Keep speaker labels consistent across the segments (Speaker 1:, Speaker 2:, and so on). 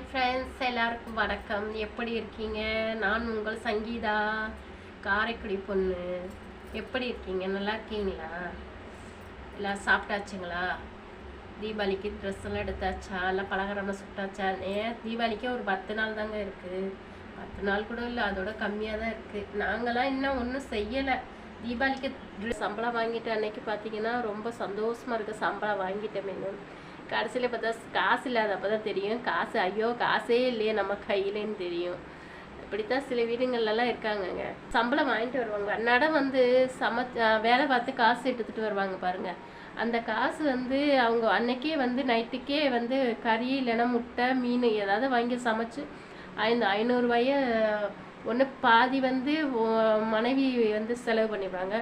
Speaker 1: Hi friends எல்லாருக்கும் வணக்கம். எப்படி இருக்கீங்க? நான் உங்கள் சங்கீதா காரைக்குடி பொண்ணு. எப்படி இருக்கீங்க? நல்லா இருக்கீங்களா? எல்லாம் சாப்பிட்டாச்சுங்களா? தீபாவளிக்கு ட்ரெஸ் எல்லாம் எடுத்தாச்சா? எல்லாம் பலகாரம்லாம் சுட்டாச்சா? ஏன் தீபாவளிக்கே ஒரு பத்து நாள் தாங்க இருக்குது பத்து நாள் கூட இல்லை அதோட கம்மியாக தான் இருக்குது நாங்களாம் இன்னும் ஒன்றும் செய்யலை. தீபாவளிக்கு சம்பளம் வாங்கிட்டு அன்னைக்கு பார்த்தீங்கன்னா ரொம்ப சந்தோஷமாக இருக்குது சம்பளம் வாங்கிட்டோமேனு கடைசியில் பார்த்தா காசு இல்லாதப்போ தான் தெரியும். காசு ஐயோ காசே இல்லையே நம்ம கையிலேன்னு தெரியும். இப்படித்தான் சில வீடுங்கள்லாம் இருக்காங்கங்க. சம்பளம் வாங்கிட்டு வருவாங்க. அன்னாடம் வந்து சம வேலை பார்த்து காசு எடுத்துட்டு வருவாங்க பாருங்க. அந்த காசு வந்து அவங்க அன்னைக்கே வந்து நைட்டுக்கே வந்து கறி இல்லைன்னா முட்டை மீன் ஏதாவது வாங்கி சமைச்சு ஐந்து ஐநூறுரூவாய ஒன்று பாதி வந்து மனைவி வந்து செலவு பண்ணிடுவாங்க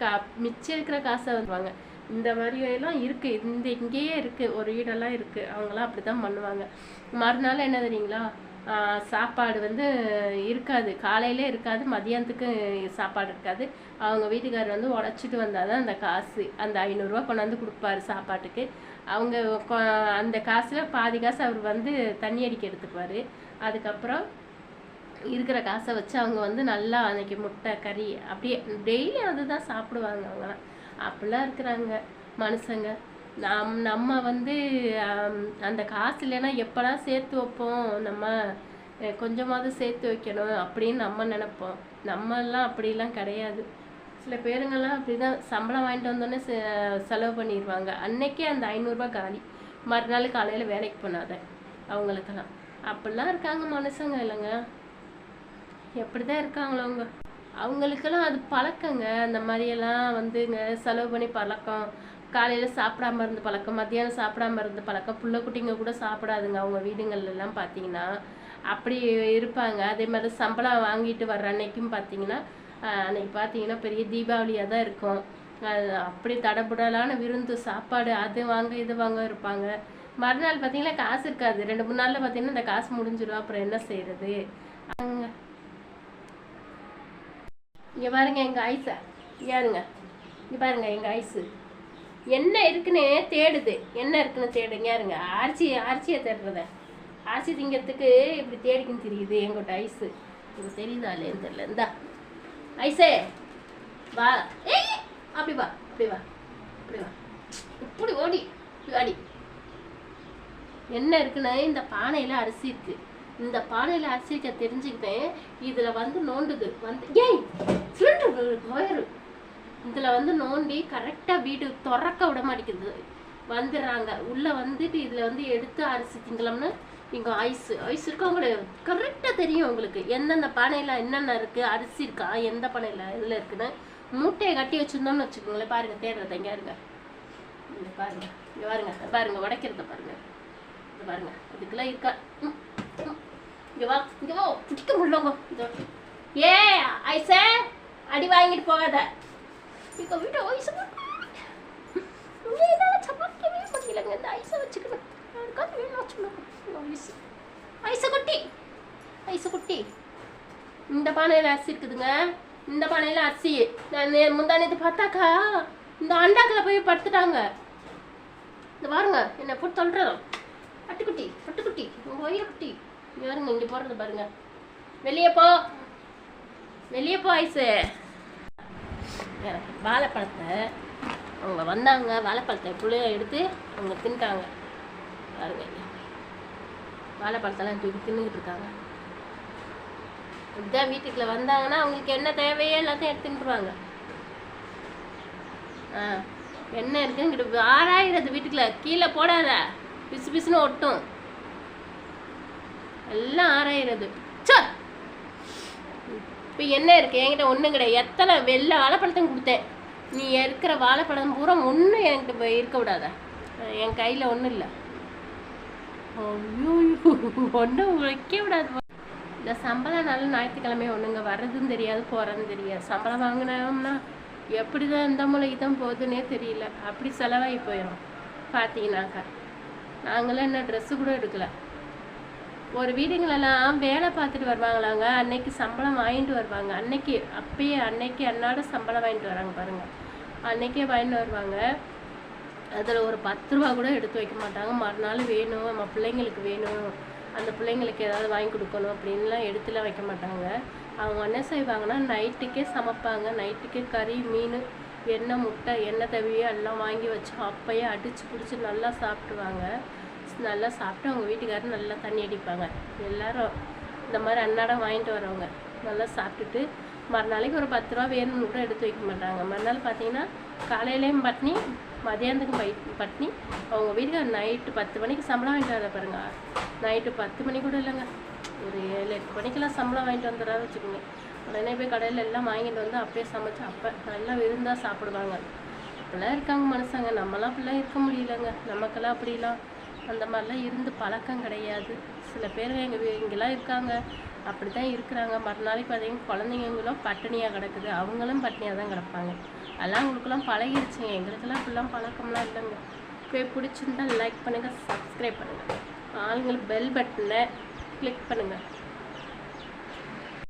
Speaker 1: கா மிச்சம் இருக்கிற காசை வந்துடுவாங்க இந்த மாதிரி எல்லாம் இருக்கு. இந்த இங்கேயே இருக்கு. ஒரு வீடெல்லாம் இருக்கு. அவங்களாம் அப்படிதான் பண்ணுவாங்க. மறுநாள் என்ன தெரியுங்களா? சாப்பாடு வந்து இருக்காது. காலையிலே இருக்காது. மதியானத்துக்கு சாப்பாடு இருக்காது. அவங்க வீட்டுக்காரர் வந்து உடச்சிட்டு வந்தாதான் அந்த காசு. அந்த ஐநூறுரூவா கொண்டாந்து கொடுப்பாரு சாப்பாட்டுக்கு. அவங்க அந்த காசில் பாதி காசு அவர் வந்து தண்ணி அடிக்க எடுத்துக்குவார். அதுக்கப்புறம் இருக்கிற காசை வச்சு அவங்க வந்து நல்லா அன்னைக்கு முட்டை கறி அப்படியே டெய்லி அதுதான் சாப்பிடுவாங்க அவங்கலாம் அப்படிலாம் இருக்கிறாங்க மனுஷங்க. நம் நம்ம வந்து அந்த காசு இல்லைன்னா எப்படா சேர்த்து வைப்போம்? நம்ம கொஞ்சமாவது சேர்த்து வைக்கணும் அப்படின்னு நம்ம நினைப்போம். நம்மெல்லாம் அப்படிலாம் கிடையாது. சில பேருங்கெல்லாம் அப்படிதான் சம்பளம் வாங்கிட்டு வந்தோடனே செலவு பண்ணிடுவாங்க அன்னைக்கே அந்த ஐநூறுரூபா காலி. மறுநாள் காலையில் வேலைக்கு போனாத அவங்களுக்கெல்லாம். அப்படிலாம் இருக்காங்க மனுஷங்க இல்லைங்க. எப்படிதான் இருக்காங்களோ அவங்க. அவங்களுக்கெல்லாம் அது பழக்கங்க. அந்த மாதிரியெல்லாம் வந்துங்க செலவு பண்ணி பழக்கம். காலையில் சாப்பிடாம இருந்த பழக்கம் மத்தியானம் சாப்பிடாம இருந்த பழக்கம் புள்ள குட்டிங்க கூட சாப்பிடாதுங்க. அவங்க வீடுங்கள்லாம் பார்த்தீங்கன்னா அப்படி இருப்பாங்க. அதே மாதிரி சம்பளம் வாங்கிட்டு வர்ற அன்னைக்கும் பார்த்தீங்கன்னா அன்னைக்கு பார்த்தீங்கன்னா பெரிய தீபாவளியாக தான் இருக்கும். அது அப்படி தடபுடலான விருந்து சாப்பாடு அது வாங்க இது வாங்க இருப்பாங்க. மறுநாள் பார்த்தீங்கன்னா காசு இருக்காது. ரெண்டு மூணு நாளில் பார்த்தீங்கன்னா இந்த காசு முடிஞ்சிடும் அப்புறம் என்ன செய்கிறது அங்கே இங்கே பாருங்க எங்கள் ஐஸை யாருங்க இங்கே பாருங்க எங்கள் ஐஸு என்ன இருக்குன்னு தேடுது. என்ன இருக்குன்னு தேடுங்க யாருங்க அரிசி அரிசியை தேடுறத. அரிசி திங்கிறதுக்கு இப்படி தேடிக்கின்னு தெரியுது எங்கிட்ட ஐஸு இது தெரியுதா இல்லைன்னு தெரியல. இந்தா. ஐஸே வா. ஏய் அப்படி வா அப்படி வா அப்படி வா. இப்படி ஓடி இப்படி என்ன இருக்குன்னு இந்த பானையில் அரிசி இருக்குது இந்த பானையில் அரிசி இருக்க தெரிஞ்சுக்கிட்டேன் இதில் வந்து நோண்டுது. வந்து ஏய் சிலிண்டர் போயிரு இதுல வந்து நோண்டி கரெக்டா வீடு திறக்க விட மாட்டேங்குது. வந்துடுறாங்க. உள்ள வந்துட்டு இதுல வந்து எடுத்து அரிசி திங்கலாம்னு இங்க ஐஸ் ஐஸ் இருக்கவங்களே கரெக்டா தெரியும் உங்களுக்கு. எந்தெந்த பானையில என்னென்ன இருக்கு? அரிசி இருக்கா? எந்த பானையில இதுல இருக்குன்னு மூட்டையை கட்டி வச்சிருந்தோம்னு வச்சுக்கோங்களேன். பாருங்க தேடுறத இங்க இருங்க இங்க பாருங்க. இங்க பாருங்க. பாருங்க. உடைக்கிறத பாருங்க. இங்க பாருங்க. இதுக்கெல்லாம் இருக்கா? ம், ம். இங்க வா. இங்க வா. பிடிக்க முடியலங்க இதோ. ஏ ஐசே. அடி வாங்கிட்டு போகாத இப்போ வீட்டு ஐஸ் என்னால் என்னால சமாளிக்கவே முடியலங்க இந்த ஐஸை வச்சுக்கணும் யாருக்காவது வேணும் வச்சுக்கணும் ஐஸ் ஐஸை குட்டி ஐஸை குட்டி இந்த பானையில் அரிசி இருக்குதுங்க இந்த பானையில் அரிசி நான் முந்தானது பார்த்தாக்கா இந்த அண்டாக்கில் போய் படுத்துட்டாங்க இந்த பாருங்க என்ன போட்டு சொல்கிறோம் பட்டுக்குட்டி பட்டுக்குட்டி உங்கள் வயிறு குட்டி இங்க பாருங்க இங்கே போடுறது பாருங்க வெளியே போ வெளியே போ வாழைப்பழத்தை அவங்க வந்தாங்க வாழைப்பழத்தை புளிய எடுத்து அவங்க தின்ட்டாங்க. பாருங்க. வாழைப்பழத்தெல்லாம் தூக்கி தின்னுக்கிட்டு இருக்காங்க. இப்படிதான் வீட்டுக்குள்ள வந்தாங்கன்னா அவங்களுக்கு என்ன தேவையோ எல்லாத்தையும் எடுத்துக்கிட்டுருவாங்க ஆ என்ன இருக்குங்கிட்டு ஆறாயிரது வீட்டுக்குள்ள. கீழே போடாத. பிசு பிசுன்னு ஒட்டும். எல்லாம் ஆறாயிரது இப்போ என்ன இருக்குது என்கிட்ட ஒன்றும் கிடையாது. எத்தனை வெள்ளை வாழைப்பழத்தையும் கொடுத்தேன். நீ இருக்கிற வாழைப்பழம் பூரா ஒன்றும் என்கிட்ட இப்போ இருக்க விடாத. என் கையில் ஒன்றும் இல்லை. ஐயோ ஒன்றும் வைக்க விடாது. இந்த சம்பளம் நாள் ஞாயிற்றுக்கிழமை ஒன்றுங்க வர்றதும் தெரியாது போகிறதும் தெரியாது. சம்பளம் வாங்கினோம்னா எப்படி தான் இந்த மூலைக்கு தான் போகுதுன்னே தெரியல. அப்படி செலவாகி போயிடும் பார்த்தீங்கன்னாக்கா நாங்களாம் என்ன ட்ரெஸ்ஸு கூட எடுக்கலை. ஒரு வீடுங்களெல்லாம் வேலை பார்த்துட்டு வருவாங்களாங்க. அன்னைக்கு சம்பளம் வாங்கிட்டு வருவாங்க. அன்னைக்கு அப்பயே அன்னைக்கு அன்னாட சம்பளம் வாங்கிட்டு வராங்க பாருங்க. அன்னைக்கே வாங்கிட்டு வருவாங்க. அதில் ஒரு பத்து ரூபா கூட எடுத்து வைக்க மாட்டாங்க. மறுநாள் வேணும் நம்ம பிள்ளைங்களுக்கு வேணும் அந்த பிள்ளைங்களுக்கு ஏதாவது வாங்கி கொடுக்கணும் அப்படின்லாம் எடுத்துலாம் வைக்க மாட்டாங்க. அவங்க என்ன செய்வாங்கன்னா நைட்டுக்கே சமைப்பாங்க. நைட்டுக்கே கறி மீன் எண்ணெய் முட்டை எண்ணெய் தவியோ எல்லாம் வாங்கி வச்சு அப்பயே அடித்து பிடிச்சி நல்லா சாப்பிடுவாங்க நல்லா சாப்பிட்டு அவங்க வீட்டுக்காரர் நல்லா தண்ணி அடிப்பாங்க. எல்லாரும் இந்த மாதிரி அன்னாடம் வாங்கிட்டு வரவங்க நல்லா சாப்பிட்டுட்டு மறுநாளைக்கு ஒரு பத்து ரூபா வேணும்னு கூட எடுத்து வைக்க மாட்டாங்க. மறுநாள் பார்த்தீங்கன்னா காலையிலையும் பட்னி மதியானத்துக்கும் பை பட்னி. அவங்க வீட்டுக்கு நைட்டு பத்து மணிக்கு சம்பளம் வாங்கிட்டு வர பாருங்க. நைட்டு பத்து மணி கூட இல்லைங்க. ஒரு ஏழு எட்டு மணிக்கெல்லாம் சம்பளம் வாங்கிட்டு வந்துடுறாரு வச்சுக்கோங்க. உடனே போய் கடையில் எல்லாம் வாங்கிட்டு வந்து அப்படியே சமைச்சு அப்போ நல்லா விருந்தாக சாப்பிடுவாங்க. அப்படிலாம் இருக்காங்க மனுஷங்க. நம்மளாம் அப்படிலாம் இருக்க முடியலங்க. நமக்கெல்லாம் அப்படிலாம் அந்த மாதிரிலாம் இருந்து பழக்கம் கிடையாது. சில பேர் எங்கள் இங்கெல்லாம் இருக்காங்க. அப்படி தான் இருக்கிறாங்க மறுநாளைக்கு பார்த்தீங்கன்னா குழந்தைங்களும் பட்டினியாக கிடக்குது. அவங்களும் பட்டினியாக தான் கிடப்பாங்க. அதெல்லாம் அவங்களுக்குலாம் பழகிடுச்சுங்க எங்களுக்கெல்லாம் அப்படிலாம் பழக்கம்லாம் இல்லைங்க. போய் பிடிச்சிருந்தா லைக் பண்ணுங்கள் சப்ஸ்கிரைப் பண்ணுங்கள் ஆளுங்களுக்கு பெல் பட்டனை கிளிக் பண்ணுங்கள்